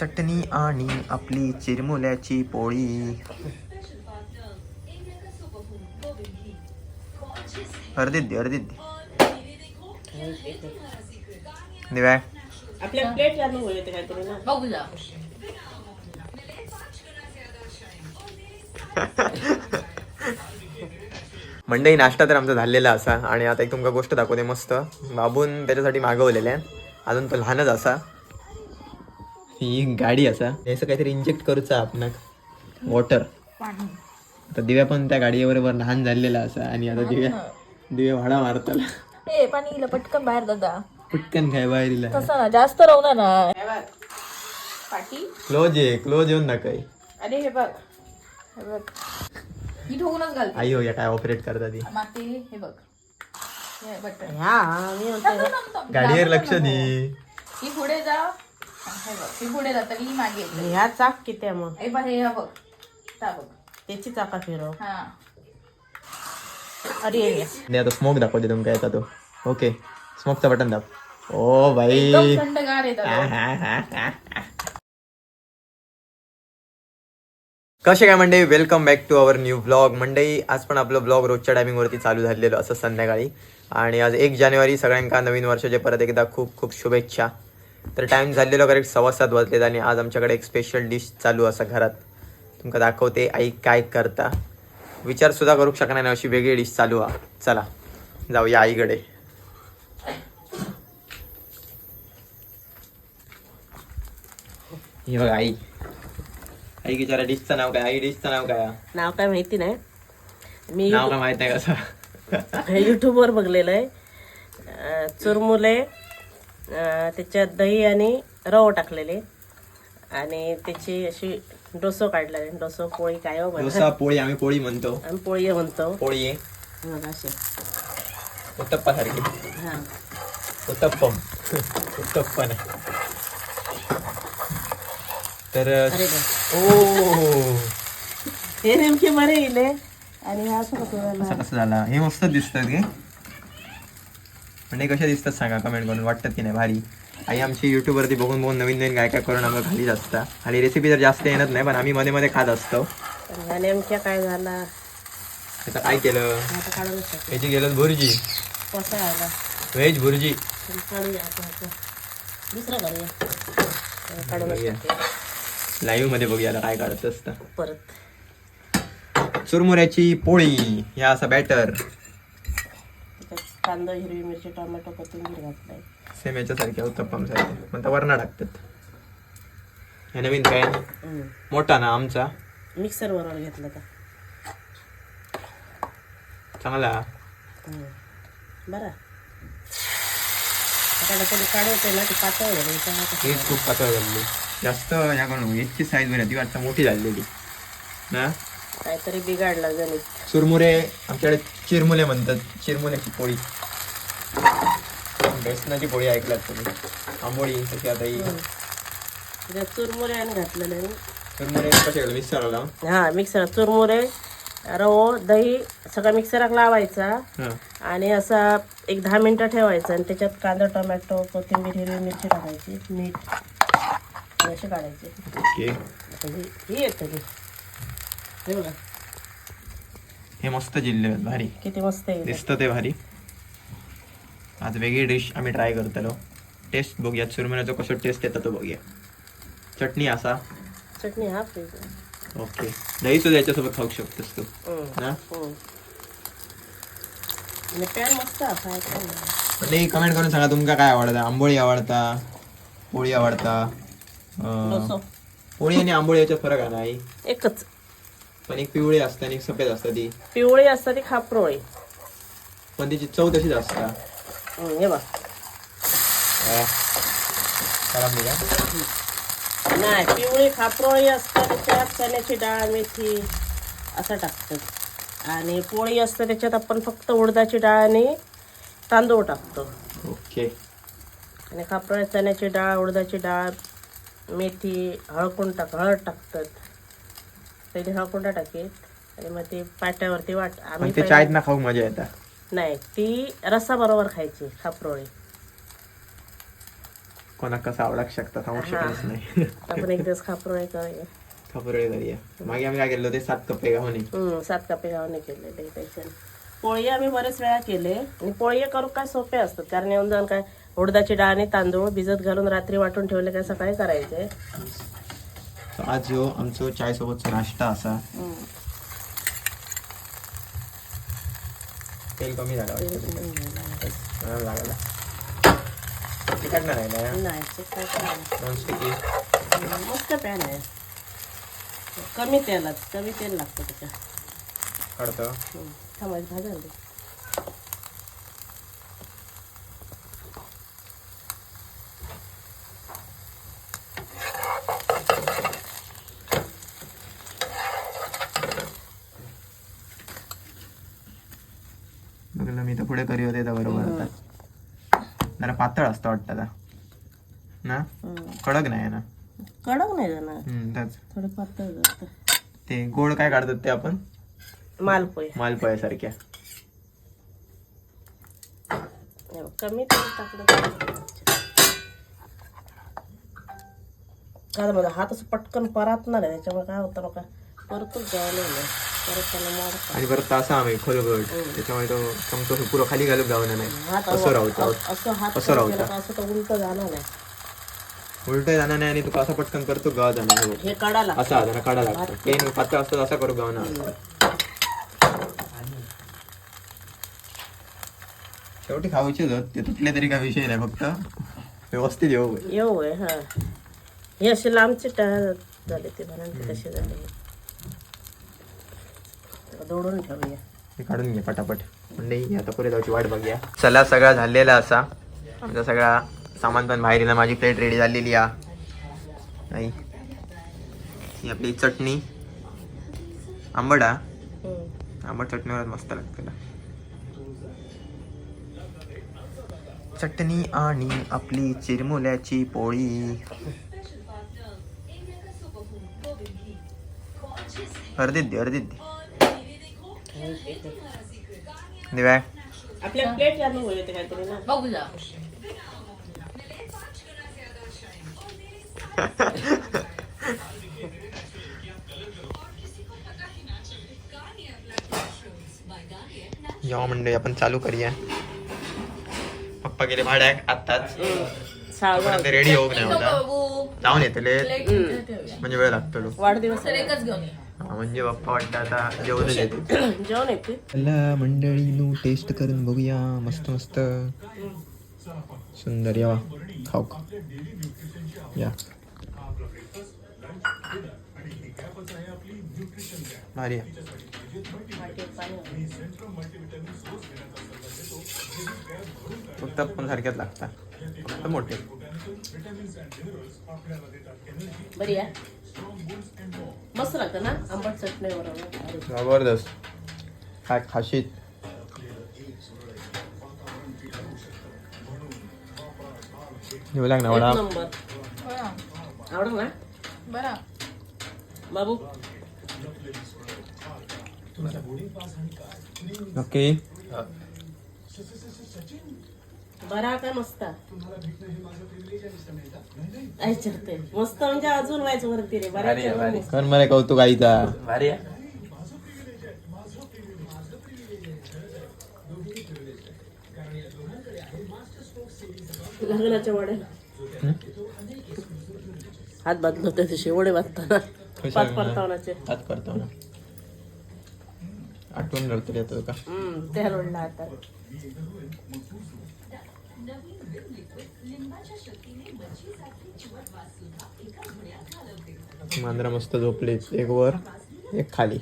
चटणी आणि आपली चिरमुल्याची पोळी. अर्धीत दे अर्धीत दे. दिव्या आपल्या प्लेट लागून होईल ते काहीतरी ना. बघूया मंडई नाश्ता तर आमचा झालेला असा. आणि आता एक तुमका गोष्ट दाखवते मस्त. बाबून त्याच्यासाठी मागवलेले. अजून तो लहानच असा. ही गाडी असा. याचं काहीतरी इंजेक्ट करूचा आपणाक. वॉटर आता दिव्या पण त्या गाडीबरोबर लहान झालेला असा आणि आता दिव्या दिव्या भाडा मारताला. ए पाणी इलं पटकन बाहेर दादा. पटकन काय बाहेर इला. तसं ना जास्त राहू ना पाटी. क्लोज आहे क्लोज येऊन दाखय आणि हे बघ. हे बघ. ही ठोकूनच घाल. आई हो या काय ऑपरेट करता ती. माती हे बघ. हे गाडीवर लक्ष दे. ही पुढे जा. हे बघ ही पुढे जात मागे येते. ह्या चाक किती आहे मग? हे बघ हे बघ. ता बघ. त्याची चाका फिरव हा. अरे आता स्मोक दाखवते तुमका येता तो. ओके स्मोकचा बटन दाब. O by. एकदम थंडगार येतात कसे काय मंडळी? Welcome back to our new blog मंडळी आज पण आपलं ब्लॉग रोजच्या टायमिंगवरती चालू झालेलं असं संध्याकाळी. आणि आज एक जानेवारी सगळ्यांका नवीन वर्षाचे परत एकदा खूप खूप शुभेच्छा. तर टाइम झालेलो करेक्ट सव्वा सात वाजलेत आणि आज आमच्याकडे एक स्पेशल डिश चालू असा घरात. तुमका दाखवते आई काय करता. विचार सुद्धा करू शकणार नाही अशी वेगळी डिश चालू हा चला जाऊया आईकडे. ही बघ आई. आई विचारा डिशचं नाव काय? आई डिशचं नाव काय? हा? नाव काय माहिती नाही. मी नाव काय माहीत नाही कसं युट्यूबवर बघलेलं आहे. अं, चुरमुले त्याच्यात दही आणि रवा टाकलेले. आणि त्याची अशी डोसो काढलेले. डोसो पोळी काय हो डोसा पोळी आम्ही पोळी म्हणतो. आम्ही पोळी म्हणतो. पोळी. असे उत्तप्पा सारखी. हा. उत्तप्पम. उत्तप्पा तर ओ. हे नेमके बरे येले आणि हा कसं झाला? हे मस्त दिसतात गे म्हणजे कशा दिसतात सांगा कमेंट करून. वाटतात की नाही? भारी. आई आमची युट्यूबवरती बघून बघून नवीन नवीन काय काय करून आम्हाला घालीत असता. आणि रेसिपी तर जास्त येणार नाही पण आम्ही मध्ये मध्ये खात असतो. नेमक्या काय झाला? त्याचं काय केलं? आता याची गेलं भुर्जी. व्हेज भुर्जी. आता. लाईव्हमध्ये बघूया आता काय काढत असतं. परत. चुरमुऱ्याची पोळी. हे असं बॅटर कांदा हिरवी मिरची टोमॅटो कोथिंबीर घातलाय. सेम याच्यासारख्या उत्तप्पम सारखे म्हणता वरणा टाकतात हे नवीन काय? मोठा ना आमचा? मिक्सर बरोबर घेतलं का? चांगला? हम्म. बरं. आता कोणी काढवते ना ती पातळ झाली कसं खूप पातळ झालेली. जास्त या करून याची साईज बरी ती. वाटतं मोठी झालेली. ना? काहीतरी बिघाडलं गणित. चुरमुरे आमच्याकडे चिरमुले म्हणतात. चिरमुल्याची पोळी. बेसनाची पोळी ऐकलात तुम्ही. आंबोळी तशी आता ही. त्याच्यात चुरमुरे आणि घातलेले चुरमुरे कसे मिक्सरला हा मिक्सर चुरमुरे रवो दही सगळं मिक्सरात लावायचा. हां. आणि असा एक दहा मिनटं ठेवायचं आणि त्याच्यात कांदा टोमॅटो कोथिंबीर हिरवी मिरची टाकायची मीठ आणि असे काढायचे. ओके. म्हणजे ही येतं हे बघा. हे मस्त जिल्हे भारी. किती मस्त आहे. दिसतं ते भारी. आज वेगळी डिश आम्ही ट्राय करतलो. टेस्ट बघूया चुरमुऱ्याचा कसं टेस्ट येतं तो बघूया. चटणी असा. चटणी हा ओके दही सुद्धा याच्यासोबत खाऊ शकतोस तू. ना नाही. म्हणजे कमेंट करून सांगा तुमका काय आवडतं. आंबोळी आवडता पोळी आवडता पोळी आणि आंबोळी याच्यात फरक आहे ना आई? एकच. पण एक पिवळी असते आणि एक सफेद असते ती. पिवळी असतात ती खापरोळी. पण तिची चव तशीच असता. हे बघ. नाही पिवळी खापरोळी असतात त्याच्यात चण्याची डाळ मेथी असं टाकतात आणि पोळी असते त्याच्यात आपण फक्त उडदाची डाळ आणि तांदूळ टाकतो. ओके. आणि खापरोळी चण्याची डाळ उडदाची डाळ मेथी हळकुंड टाक हळद टाकतात. पहिले हळकुंडा टाकीत. आणि मग ते पाट्यावरती वाट आम्ही ते चायत ना खाऊ मजा येतात नाही ती रसा बरोबर खायची खापरोळी कोणाक कसं आवडाक शकता सांगू शकत नाही. आपण एक दिवस खापरोळे करूया खबर करूया मागे आम्ही काय केलं ते सात कप्पे गावनी हम्म, सात कापे गावाने केलेले त्याच्याने पोळी आम्ही बरेच वेळा केले आणि पोळी करू काय सोपे असतात कारण येऊन जाऊन काय उडदाची डाळ आणि तांदूळ भिजत घालून रात्री वाटून ठेवले काय सकाळी करायचे. आज ह्यो आमचो चाय सोबतचा नाश्ता असा. हम्म. तेल कमी झालं लागला तिखट नाही. नॉनस्टिकी हम्म, मस्त पॅन आहे कमी तेलात कमी तेल लागतं त्याच्यात काढतो हम्म. थांबायचं भाजायला पुढे करी होते तर बरोबर आता जरा पातळ असतं वाटतं आता. ना. कडक नाही ना? कडक नाही जाणार. थोडं पातळ ते गोड काय काढतात ते आपण? मालपोळी मालपोळ्यासारख्या. हे बघ, कमी टाकलं माझा हात असं पटकन परातणार आहे. त्याच्यामुळे काय होतं नका परतच नाही परत त्याला मोड आणि परत तासा आम्ही खोलगड त्याच्यामुळे तो चमचो असं पुरं खाली घालून जाऊ नाही हात असं राहतो. असं हात असं राहतं. केला का असं तर उलट जाणार नाही. उलट जाणार नाही आणि तू कसा पटकन करतो गाव जाणार हो हे काढा लागतं. असा जरा काढा लागतो. प्लेन पातळ असतो असा करू गाव ना शेवटी खाऊचे होत ते तुटले तरी काय विषय नाही फक्त व्यवस्थित येऊ. येऊ आहे हा. हे असे लांबचे टाळ झाले ते म्हणून ते कसे झाले. दोडून ठेवूया. हे काढून घे पटापट. म्हणजे आता पुढे जाऊची वाट बघूया. चला सगळा झालेला असा. आमचा सगळा सामान पण बाहेर येणार. माझी प्लेट रेडी झालेली आ. नाही ही आपली चटणी. आंबट हा. आंबट चटणीवरच मस्त लागते. चटणी आणि आपली चिरमुल्याची पोळी. अर्धीत दे अर्धीत दे. दिव्या आपल्या प्लेट लागून होईल ते काहीतरी ना. बघू जा. मंडळी आपण चालू करूया. पप्पा गेले भाड्याक ते रेडी होऊ नाही होता जाऊन येते. प्लेट ठेवूया म्हणजे वेळ लागतो. वाढदिवस एकच घेऊन ये. म्हणजे पप्पा वाटतं आता जेवणच येते. जेवण येते. चला मंडळीनू टेस्ट करून बघूया. मस्त मस्त. सुंदर यावा खाऊ का या. भारी पण सारख्याच लागतात फक्त मोठे. बरी मस्त लागतं ना? आंबट चटणी बरोबर जबरदस्त. काय खाशीत? घेऊ लाग ना वडा. नंबर. आवडलं ना? बरं. बाबू? नक्की बरा का? मस्त ऐचरते मस्त म्हणजे अजून व्हायचं वरती रे. बऱ्याच कर मला कौतुक आईचा. भारी आहे. लग्नाच्या वड्या. हात बांधले होते तसे वडे बांधताना. पाच परतावनाचे हात करतो ना आठवण करतो येतो का? आता. मांजरा मस्त झोपले एक वर एक खाली.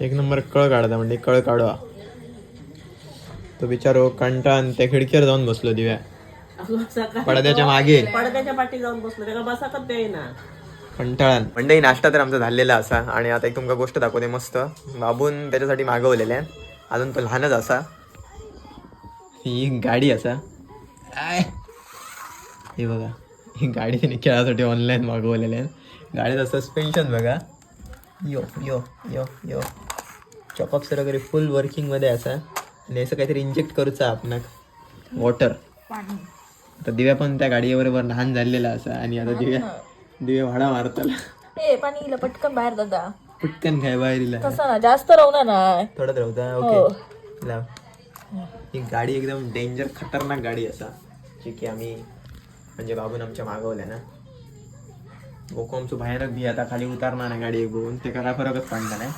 एक नंबर कळ काढता म्हणजे कळ काढवा. तो बिचारो कंटाळून त्या खिडकीवर जाऊन बसलो दिव्या. पडद्याच्या मागे. पडद्याच्या पाठी जाऊन बसलो. त्याला बसा का ना कंटाळान. म्हणजे नाश्ता तर आमचा झालेला असा. आणि आता एक तुमका गोष्ट दाखवते मस्त. बाबून त्याच्यासाठी मागवलेले अजून तो लहानच असा. ही गाडी असा. आय. हे बघा. ही गाडी त्याने खेळासाठी ऑनलाईन मागवलेले आहे गाडीचं सस्पेन्शन बघा. यो यो यो यो. चॉकअप सर वगैरे फुल वर्किंगमध्ये असा. आणि असं काहीतरी इंजेक्ट करूचा आपणाक. वॉटर पाणी. आता दिव्या पण त्या गाडीबरोबर लहान झालेला असा. आणि आता दिव्या दिव्या भाडा मारताला. ए पाणी इला पटकन बाहेर दादा. पटकन काय बाहेर तसं ना जास्त राहणार नाही. थोडं राहता ओके. लाव. ही गाडी एकदम डेंजर खतरनाक गाडी असा. जी की आम्ही म्हणजे बाबून आमच्या मागवल्या ना. आमचं भयानक भी आता खाली उतारणार नाही गाडी एक बघून. ते काय फरकच नाही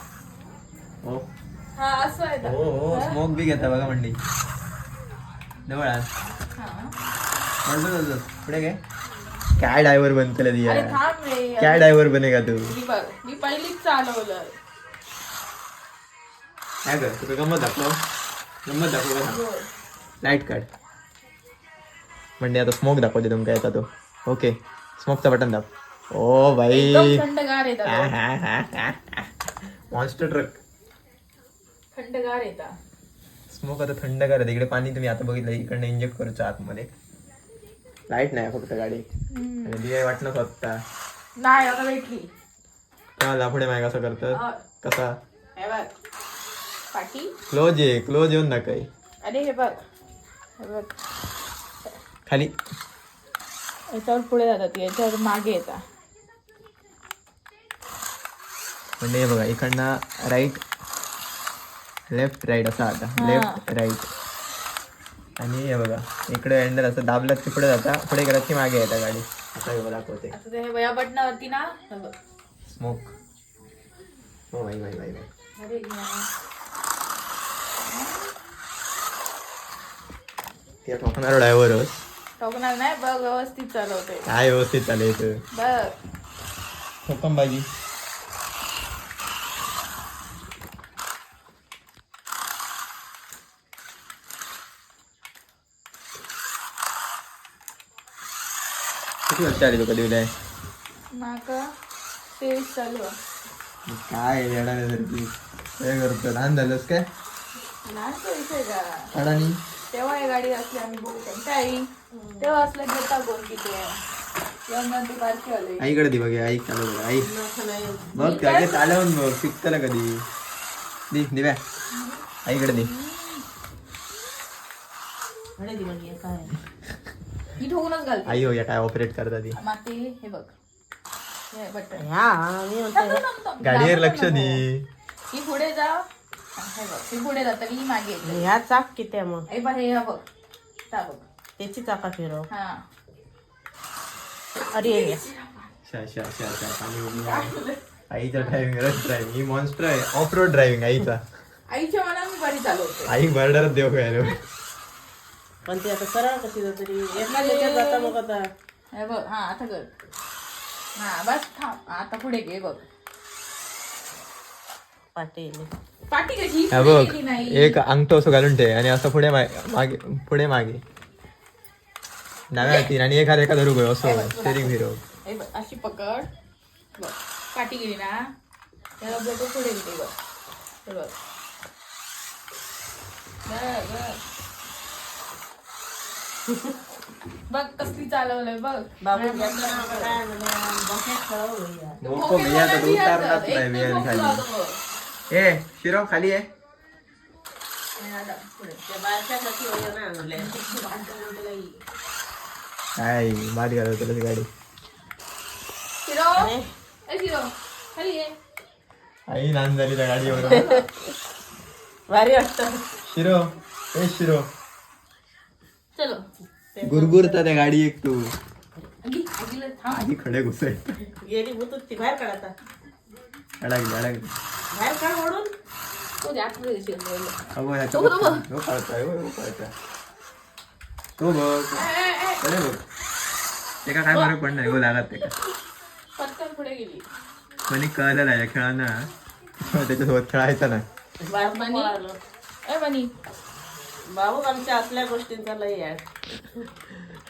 हो. हा असं आहे हो हो स्मोक बी घेता बघा मंडी. जवळ बस. पुढे काय काय ड्रायव्हर बनतला दिया. अरे थांब रे. काय ड्रायव्हर बनेगा तू. मी पहिलीच चालवलं. काय कर? तुका गमत दाखव. गमत दाखव लाइट काढ म्हणजे आता स्मोक दाखवते तुमका येता तो. ओके स्मोकचा बटन दाब. ओ भाई थंडगार मॉन्स्टर ट्रक थंडगार येतात स्मोक आता थंड करत इकडे पाणी तुम्ही आता बघितलं इकडनं इंजेक्ट करूचं आतमध्ये. लाइट नाही फक्त गाडी. आणि दिवाळी वाटणं फक्त नाही आता भेटली. तेव्हा लाफडे माय कसं करतात? कसा? हे बघ. पाटी. क्लोज ये क्लोज येऊन ना काही अरे हे बघ. हे बघ. खाली. याच्यावर पुढे जातात याच्यावर मागे येतात. म्हणजे हे बघा इकडनं राईट लेफ्ट राईट असा आता. लेफ्ट राईट आणि हे बघा इकडे हँडल असं दाबलं की पुढे जाता पुढे गेलात की मागे येतात गाडी. आता हे दाखवते. आता ते बटनावरती ना स्मोक हो भाई भाई भाई भाई अरे. ते ठोकणार ड्रायव्हरच ठोकणार नाही बघ व्यवस्थित चालवते काय व्यवस्थित चालायचं बघ. ठोकम बाजी किती वर्ष आली तुका दिवलाय तेवीस चालू आहे. काय करतो? लहान झालंस काय? लहानचा विषय का अडाणी? तेव्हा ही गाडी असली आम्ही बघू त्यांच्या आई तेव्हा असलं घेता कोण किती तेव्हा ती बारकी आली. आईकडे दे बघ आई चालू बघ आई. बघ त्याचे चालवून बघ शिकतला कधी. दे दिव्या आईकडे दे. ही ठोकूनच घालते. आई हो या काय ऑपरेट करता ती माती हे बघ. हे बटन. ह्या मी म्हणते. गाडीवर लक्ष दे. ही पुढे जा. हे बघ ही पुढे जातात ही मागे येते. ह्या चाक किती आहे मग? हे बघ हे बघ. ता बघ. त्याची चाका फिरव. हा. अरे. शा शा शा शा. आईचा ड्रायव्हिंग रस ड्रायव्हिंग ही मॉन्स्टर आहे. ऑफ रोड ड्रायव्हिंग आईचा. आईच्या मनात मी बरी चालवते. आई मर्डर देव काय पण ती आता सरळ कशी जाते ती? एका ह्याच्यात जाता मग आता. हे बघ हा आता कर. हा बस थांब. आता पुढे घे बघ. पाटील. पाठी कशी? हा पुढे बघ गेली नाही. एक अंगठो असं घालून ठेव आणि असं पुढे मा- मागे पुढे मागे. डाव्या हातीन आणि एक हात एका धरू गयो असं स्टेरिंग फिरव हे बघ अशी पकड. बघ पाठी गेली ना? त्याला बघ पुढे गेली बघ. हे बघ. बघ, बघ. बघ कसली चालवलंय बघ. बाबू. नको मी आता उतारलाच नाही आणि खाली. ए शिरो खाली आहे. काय मारी घालव तुला गाडी. शिरो अरे, ए शिरो खाली ये. आई लहान झाली त्या गाडीवर भारी वाटतं. शिरो ए शिरो चलो. गुरगुरता त्या गाडी एक तू. आधी खडे घुसाय गेली ती बाहेर काढ आता. अडकली अडकली बाहेर काढ ओढून तो द्या पुढे शिरो अगो ह्याचा बघ. हो तो बघ. अरे बघ. ते का काय फरक पडणार? हो लागत ते का? पटकन पुढे गेली. एक कळलं नाही या खेळांना. त्याच्यासोबत खेळायचं ना भाऊ आमच्या असल्या गोष्टींचा लई आहे.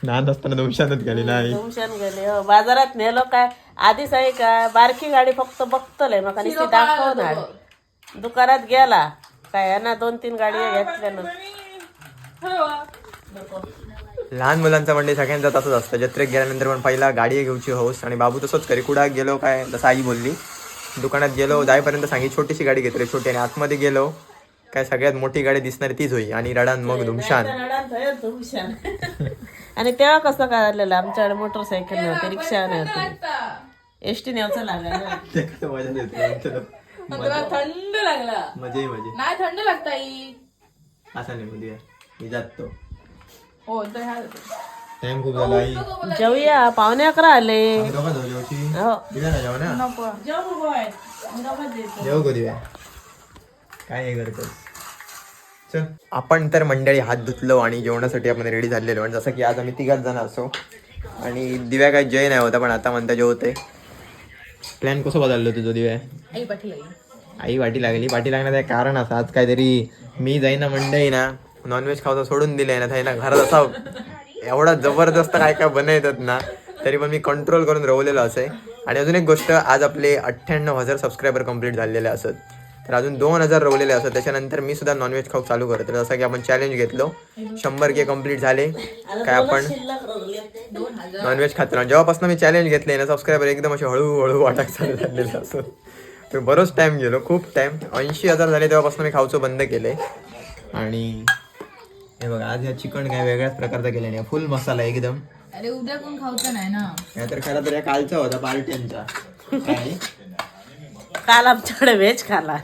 लहान असताना दोनशानच गेली नाही. तुमच्यान गेले हो. बाजारात नेलो काय? आधीच आहे काय बारकी गाडी फक्त बघतलंय मग आणि ती दाखवणार. दुकानात गेला. काय आहे ना दोन तीन गाडी घेतल्या ना. लहान मुलांचा म्हणजे सगळ्यांचा तसंच असतं. जत्रेत गेल्यानंतर पण पहिला गाडी घेऊची हौस आणि बाबू तसंच करी कुठं गेलो काय? जसं आई बोलली. दुकानात गेलो जाईपर्यंत सांगी छोटीशी गाडी घेतली. छोटी आणि आतमध्ये गेलो. काय सगळ्यात मोठी गाडी दिसणार तीच होई. आणि रडान मग धुमशान. आणि तेव्हा कसं काढलेलं आमच्याकडे मोटरसायकल नव्हती रिक्षा नव्हती. एसटी न्यायचं लागलं थंड लागला. मजे मजे. नाही थंड लागता असा नाही उद्या मी जातो. हो टाइम खूप झाला आई. जेवूया पावणे अकरा आले. हो. जेव गो दिव्या. काय हे करतोस? चल आपण तर मंडळी हात धुतलो आणि जेवणासाठी आपण रेडी झालेलो. आणि जसं की आज आम्ही तिघाच जण असो. आणि दिव्या काय जय नाही होता पण आता म्हणता जेवते प्लॅन कसं बदललो तुझं दिव्या? आई पाठी लागली. आई वाटी लागली. वाटी लागण्याचं एक कारण असं आज काहीतरी मी जाईना मंडई ना नॉनव्हेज खावता सोडून दिलंय ना ना घरात असा एवढा जबरदस्त काय काय बनवतात ना तरी पण मी कंट्रोल करून रवलेलो असे आणि अजून एक गोष्ट आज आपले अठ्ठ्याण्णव हजार सबस्क्रायबर कंप्लीट झालेले असत. तर अजून दोन हजार रवलेले असत त्याच्यानंतर मी सुद्धा नॉनव्हेज खाऊ चालू करतो तर जसं की आपण चॅलेंज घेतलो. शंभर के कंप्लीट झाले. काय आपण नॉनव्हेज खातो जेव्हापासून मी चॅलेंज घेतले ना सबस्क्रायबर एकदम असे हळूहळू वाटाक चालू झालेले असत तर बरोच टाइम गेलो खूप टाइम ऐंशी हजार झाले तेव्हापासून मी खाऊचं बंद केले. आणि हे बघा आज या चिकन काय वेगळ्याच प्रकारचा केलं नाही. फुल मसाला एकदम. अरे उद्या कोण खाऊचं नाही ना? नाहीतर खरं तर या कालचा होता पार्ट्यांचा. काय? काल आमच्याकडे व्हेज खाला.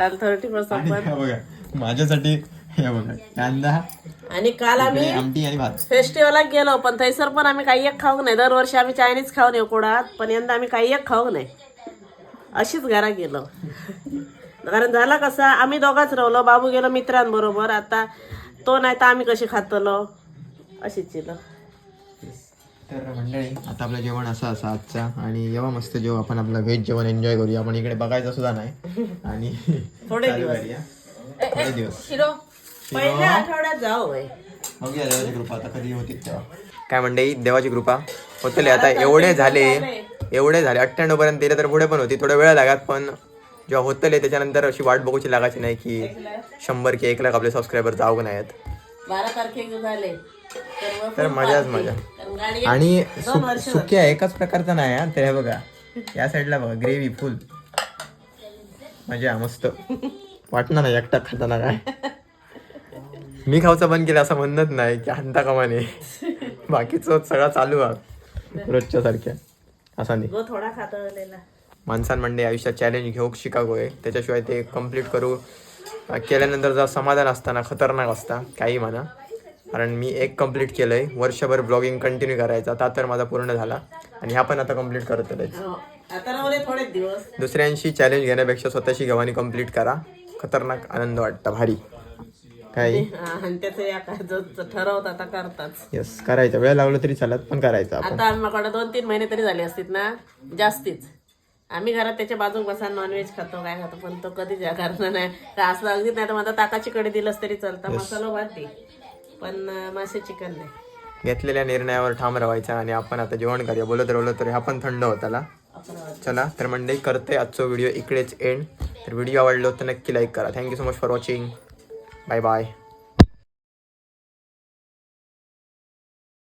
काल थर्टी पर्सेंट आणि बघा माझ्यासाठी हे बघा कांदा आणि काल आम्ही इकडे आमटी आणि भात. फेस्टिवलला गेलो पण थैसर पण आम्ही काही एक खाऊ नाही. दरवर्षी आम्ही चायनीज खाऊन येऊ कोणात पण यंदा आम्ही काही एक खाऊ नाही. अशीच घरा गेलो. कारण झाला कसा आम्ही दोघाच राहलो बाबू गेलो मित्रांबरोबर. आता तो नाही तर आम्ही कशी खातलो? अशीच चिलो. तर मंडळी आता आपलं जेवण असं असं आजचा आणि जेव्हा मस्त जेव्हा आपण आपलं व्हेज जेवण एन्जॉय करूया. आपण इकडे बघायचं सुद्धा नाही. आणि थोडे चालू दिवस. करूया. थोडे दिवस. शिरो पहिल्या आठवड्यात जाऊ बाई. बघूया देवाची कृपा आता कधी होती तेव्हा. काय म्हणते देवाची कृपा. होतले आता एवढे झाले. एवढे झाले. अठ्ठ्याण्णव पर्यंत दिले तर पुढे पण होती. थोडा वेळ लागत पण. जेव्हा होतले त्याच्यानंतर अशी वाट बघूची लागायची नाही की शंभर की एक लाख आपले सबस्क्रायबर जाऊ नाहीत. बारा तारखे झाले. तर मग तर full मजाच. मजा. आणि सुक्या एकाच प्रकारचा नाही हा. तर हे बघा. या साईडला बघा ग्रेव्ही फुल. मजा मस्त. वाटणार नाही एकटा खाताना काय. मी खाऊचं बंद केलं असं म्हणत नाही की हांता कमाने बाकीचं सगळा चालू आहे. रोजच्या सारख्या. असा नाही. गो थोडा खात माणसां म्हणजे आयुष्यात चॅलेंज घेऊ शिकागो आहे. त्याच्याशिवाय ते कंप्लीट करू. केल्यानंतर जर समाधान असताना खतरनाक असता काही म्हणा. कारण मी एक कंप्लीट केलं आहे वर्षभर ब्लॉगिंग कंटिन्यू करायचा. आता तर माझा पूर्ण झाला. आणि ह्या पण आता कंप्लीट करत आहे. हो. दिवस. दुसऱ्यांशी चॅलेंज घेण्यापेक्षा स्वतःशी गव्हाणी कंप्लीट करा. खतरनाक आनंद वाटतं. भारी. काय? हा, आणि त्याचं या काय जो ठरवत आता करतात. येस करायचं. वेळ लागलो तरी चालत पण करायचं आता आम्हाकडे दोन तीन महिने तरी झाले असतील ना? जास्तीच. आम्ही घरात त्याच्या बाजूक बसा नॉनव्हेज खातो काय खातो पण तो कधीच या कारण नाही. असं अगदी नाही तर माझा ताकाची कडे दिलंस तरी चालतं. मसाला भात दे. पण मासे चिकन नाही. घेतलेल्या निर्णयावर ठाम राहायचा आणि आपण आता जेवण करूया. बोलत राहिलो तर आपण पण थंड होताला चला तर मंडळी करते आजचा व्हिडिओ इकडेच एंड तर व्हिडिओ आवडलो तर नक्की लाईक करा. Thank you so much for watching bye bye